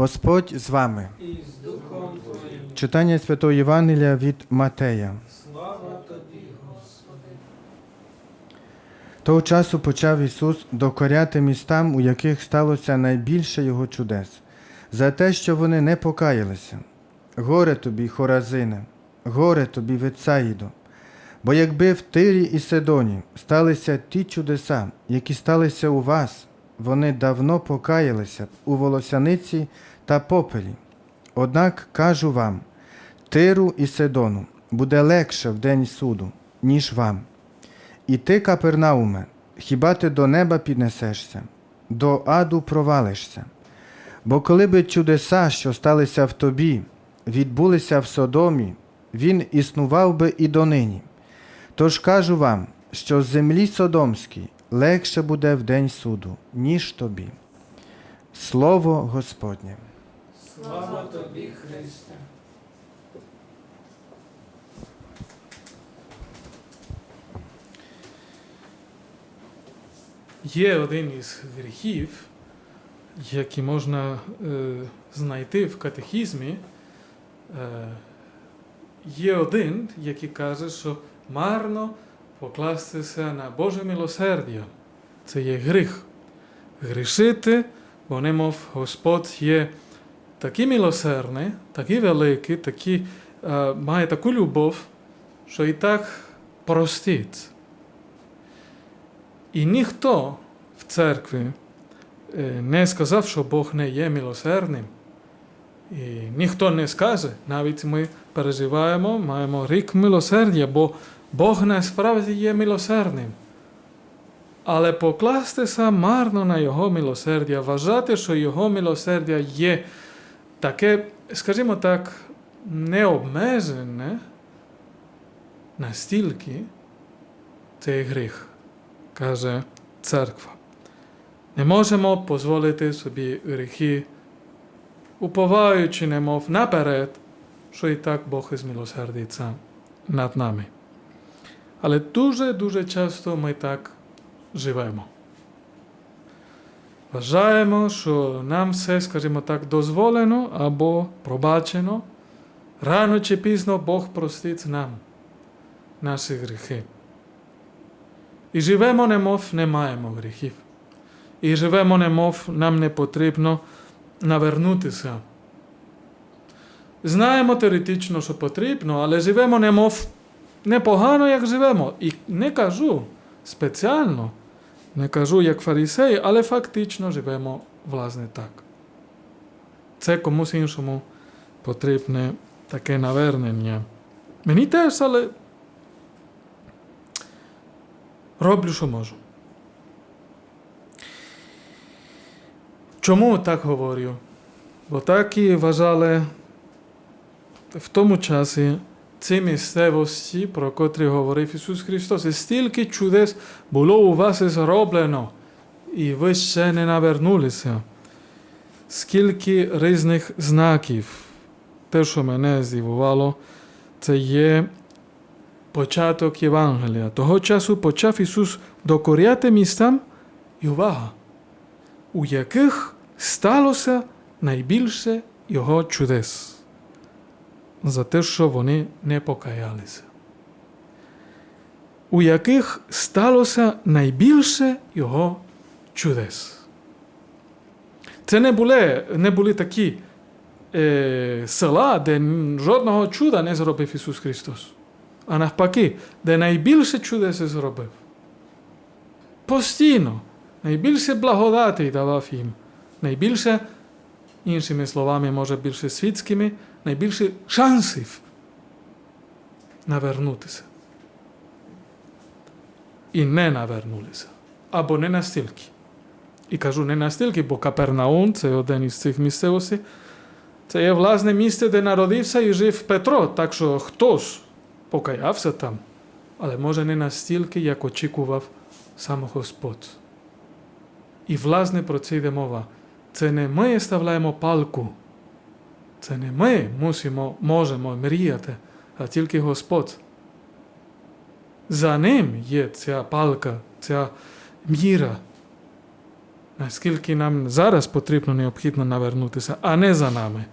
Господь з вами. Читання Святого Євангелія від Матея. Того часу почав Ісус докоряти містам, у яких сталося найбільше Його чудес, за те, що вони не покаялися. Горе тобі, Хоразине, горе тобі, Вецаїдо. Бо якби в Тирі і Сидоні сталися ті чудеса, які сталися у вас, вони давно покаялися б у волосяниці та попелі. Однак кажу вам, Тиру і Сидону буде легше в день суду, ніж вам. І ти, Капернауме, хіба ти до неба піднесешся, до аду провалишся? Бо коли би чудеса, що сталися в тобі, відбулися в Содомі, він існував би і донині. Тож кажу вам, що землі Содомській легше буде в день суду, ніж тобі. Слово Господнє. Слава Тобі, Христе. Є один із гріхів, які можна е, знайти в катехізмі. Е, є один, який каже, що марно покластися на Боже милосердя. Це є гріх. Грішити, бо немов Господь є такий милосердний, такий великий, такий, е, має таку любов, що і так простить. І ніхто в церкві е, не сказав, що Бог не є милосердним. І ніхто не скаже, навіть ми переживаємо, маємо рік милосердя, бо Бог насправді є милосердним. Але покластися марно на Його милосердя, вважати, що Його милосердя є таке, скажімо так, необмежене настільки, це гріх каже церква. Не можемо дозволити собі гріхи, уповаючи, немов наперед, що і так Бог змилосердиться над нами. Але дуже-дуже часто ми так живемо. Вважаємо, що нам все, скажімо так, дозволено або пробачено. Рано чи пізно Бог простить нам наші гріхи. І живемо, немов не маємо гріхів. І живемо, немов нам не потрібно навернутися. Знаємо теоретично, що потрібно, але живемо, немов непогано, як живемо. І не кажу спеціально, не кажу як фарисеї, але фактично живемо власне так. Це комусь іншому потрібне таке навернення. Мені теж, але роблю, що можу. Чому так говорю? Бо так і вважали в тому часі ці місцевості, про котрі говорив Ісус Христос, і стільки чудес було у вас зроблено, і ви ще не навернулися. Скільки різних знаків. Те, що мене здивувало, це є початок Євангелія. Того часу почав Ісус докоряти містам і увага, у яких сталося найбільше Його чудес за те, що вони не покаялися. У яких сталося найбільше Його чудес. Це не були, не були такі е, села, де жодного чуда не зробив Ісус Христос а навпаки, де найбільше чудес зробив. Постійно, найбільше благодати давав їм, найбільше, іншими словами, може більше світськими, найбільше шансів навернутися. І не навернулися. Або не настільки. І кажу не настільки, бо Капернаум, це один із цих місцевостей, це є власне місце, де народився і жив Петро, так що хтось покаявся там, але може не настільки, як очікував сам Господь. І власне про це йде мова. Це не ми ставляємо палку, це не ми мусимо, можемо мріяти, а тільки Господь. За ним є ця палка, ця міра. наскільки нам зараз потрібно необхідно навернутися, а не за нами.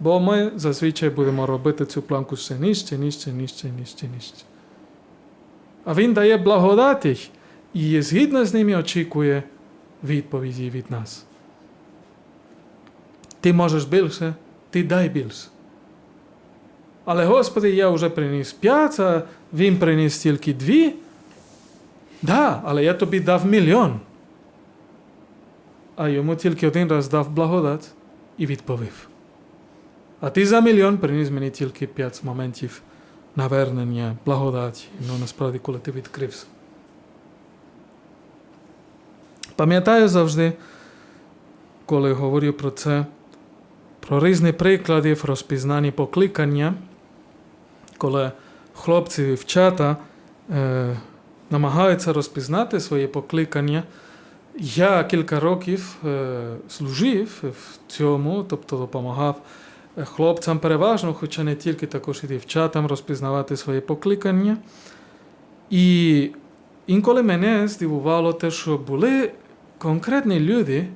Бо ми зазвичай будемо робити цю планку все нижче, нижче, нижче, нижче, нижче. А він дає благодаті і згідно з ними очікує відповіді від нас. Ти можеш більше, ти дай більше. Але Господи, я вже приніс п'ять, а він приніс тільки дві. Да, але я тобі дав мільйон. А йому тільки один раз дав благодать і відповів. А ти за мільйон приніс мені тільки п'ять моментів навернення, благодаті. Ну насправді, коли ти відкрився. Пам'ятаю завжди, коли говорю про це, про різні приклади розпізнання покликання, коли хлопці і дівчата е, намагаються розпізнати своє покликання. Я кілька років е, служив в цьому, тобто допомагав е, хлопцям переважно, хоча не тільки також і дівчатам розпізнавати своє покликання. І інколи мене здивувало те, що були конкретні люди,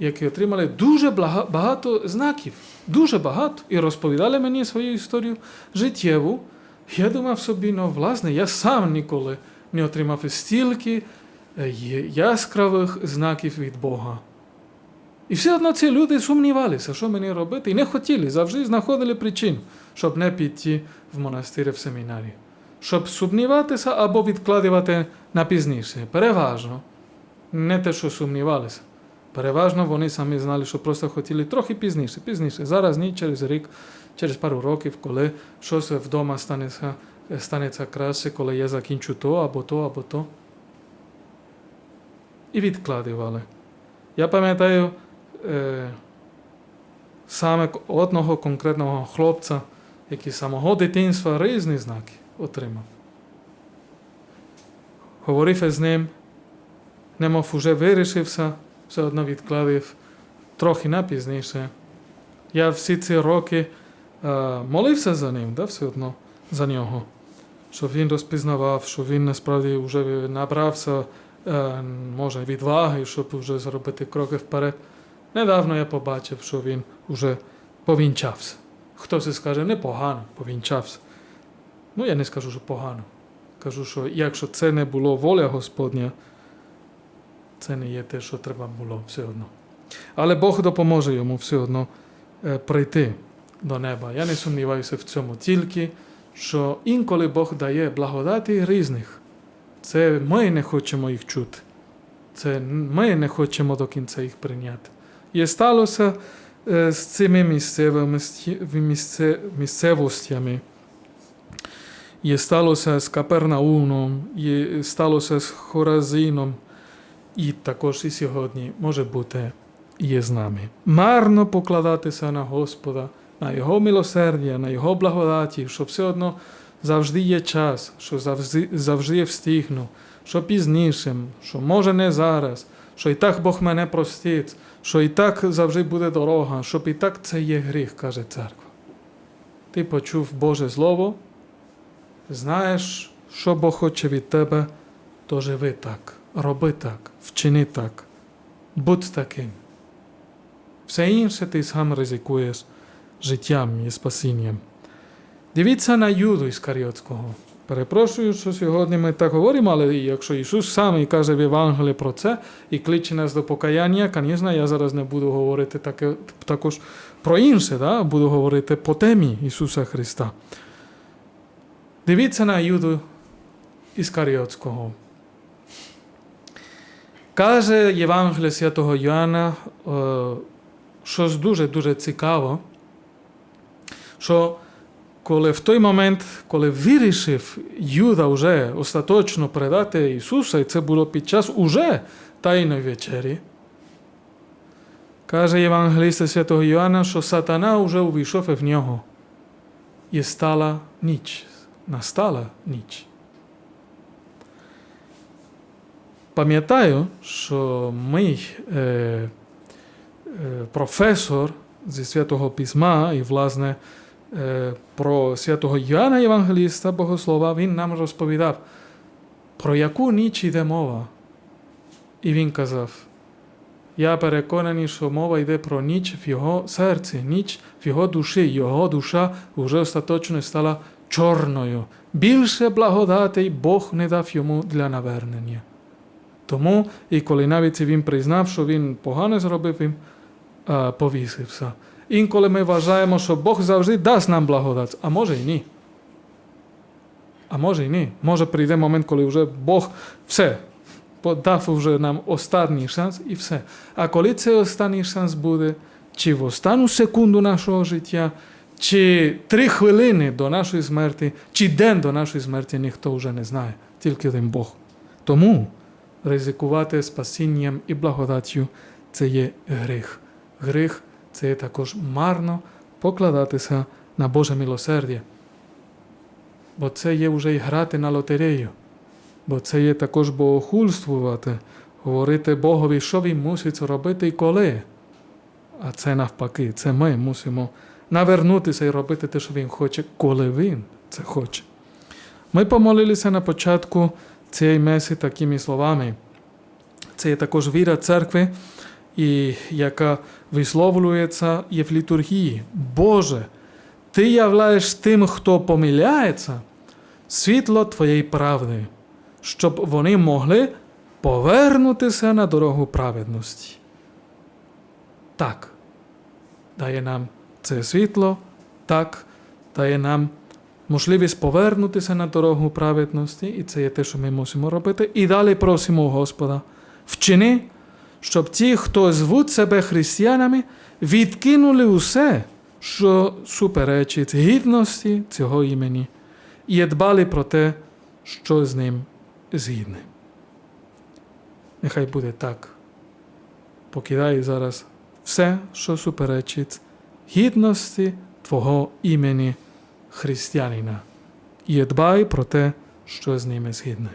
які отримали дуже багато знаків, дуже багато, і розповідали мені свою історію життєву. Я думав собі, ну, власне, я сам ніколи не отримав стільки е, яскравих знаків від Бога. І все одно ці люди сумнівалися, що мені робити, і не хотіли, завжди знаходили причин, щоб не піти в монастир в семінарі. Щоб сумніватися або відкладувати на пізніше. Переважно. Не те, що сумнівалися. Переважно вони самі знали, що просто хотіли трохи пізніше, пізніше. Зараз ні, через рік, через пару років, коли щось вдома станеться, станеться краще, коли я закінчу то, або то, або то. І відкладували. Я пам'ятаю е, саме одного конкретного хлопця, який з самого дитинства різні знаки отримав. Говорив з ним, немов уже вирішився, все одно відкладив трохи на пізніше. Я всі ці роки е, молився за ним, да, все одно за нього, щоб він розпізнавав, що він насправді вже набрався е, може відваги, щоб вже зробити кроки вперед. Недавно я побачив, що він вже повінчався. Хтось скаже, непогано, повінчався. Ну, я не скажу, що погано. Кажу, що якщо це не було воля Господня, це не є те, що треба було все одно. Але Бог допоможе йому все одно прийти до неба. Я не сумніваюся в цьому тільки, що інколи Бог дає благодаті різних. Це ми не хочемо їх чути. Це ми не хочемо до кінця їх прийняти. І сталося з цими місцевими місце, місцевостями. І сталося з Капернауном, і сталося з Хоразином, і також і сьогодні може бути є з нами. Марно покладатися на Господа, на Його милосердя, на Його благодаті, що все одно завжди є час, що завжди, завжди встигну, що пізніше, що може не зараз, що і так Бог мене простить, що і так завжди буде дорога, щоб і так це є гріх, каже церква. Ти почув Боже Слово, знаєш, що Бог хоче від тебе, то живи так, роби так, вчини так, будь таким. Все інше ти сам ризикуєш життям і спасінням. Дивіться на Юду Іскаріотського. Перепрошую, що сьогодні ми так говоримо, але якщо Ісус сам і каже в Євангелії про це і кличе нас до покаяння, звісно, я зараз не буду говорити таке, також про інше, да? буду говорити по темі Ісуса Христа. Дивіться на Юду Іскаріотського. Каже Євангеліє Святого Йоанна е, щось дуже-дуже цікаво, що коли в той момент, коли вирішив Юда вже остаточно предати Ісуса, і це було під час уже Тайної вечері, каже Євангеліста Святого Йоанна, що сатана вже увійшов в нього. І стала ніч. Настала ніч. Пам'ятаю, що мій е, е, професор зі Святого Письма і, власне, е, про святого Йоанна Євангеліста Богослова, він нам розповідав, про яку ніч йде мова. І він казав: Я переконаний, що мова йде про ніч в його серці, ніч в його душі. Його душа вже остаточно стала чорною. Більше благодатей Бог не дав йому для навернення. Тому, і коли навіть він признав, що він погано зробив, він а, повісився. Інколи ми вважаємо, що Бог завжди дасть нам благодать, а може і ні. А може і ні. Може прийде момент, коли вже Бог все дав вже нам останній шанс і все. А коли цей останній шанс буде, чи в останню секунду нашого життя, чи три хвилини до нашої смерті, чи день до нашої смерті, ніхто вже не знає, тільки один Бог. Тому ризикувати спасінням і благодаттю це є гріх. Гріх це є також марно покладатися на Боже милосердя. Бо це є вже і грати на лотерею. Бо це є також богохульствувати, говорити Богові, що він мусить робити і коли. А це навпаки, це ми мусимо навернутися і робити те, що він хоче, коли він це хоче. Ми помолилися на початку цієї меси такими словами. Це є також віра церкви, і яка висловлюється є в літургії. Боже, Ти являєш тим, хто помиляється, світло Твоєї правди, щоб вони могли повернутися на дорогу праведності. Так, дає нам це світло, так, дає нам можливість повернутися на дорогу праведності, і це є те, що ми мусимо робити. І далі просимо Господа, вчини, щоб ті, хто звуть себе християнами, відкинули усе, що суперечить гідності цього імені, і дбали про те, що з ним згідне. Нехай буде так. Покидай зараз все, що суперечить гідності Твого імені християнина, і дбай про те, що з ними згідне.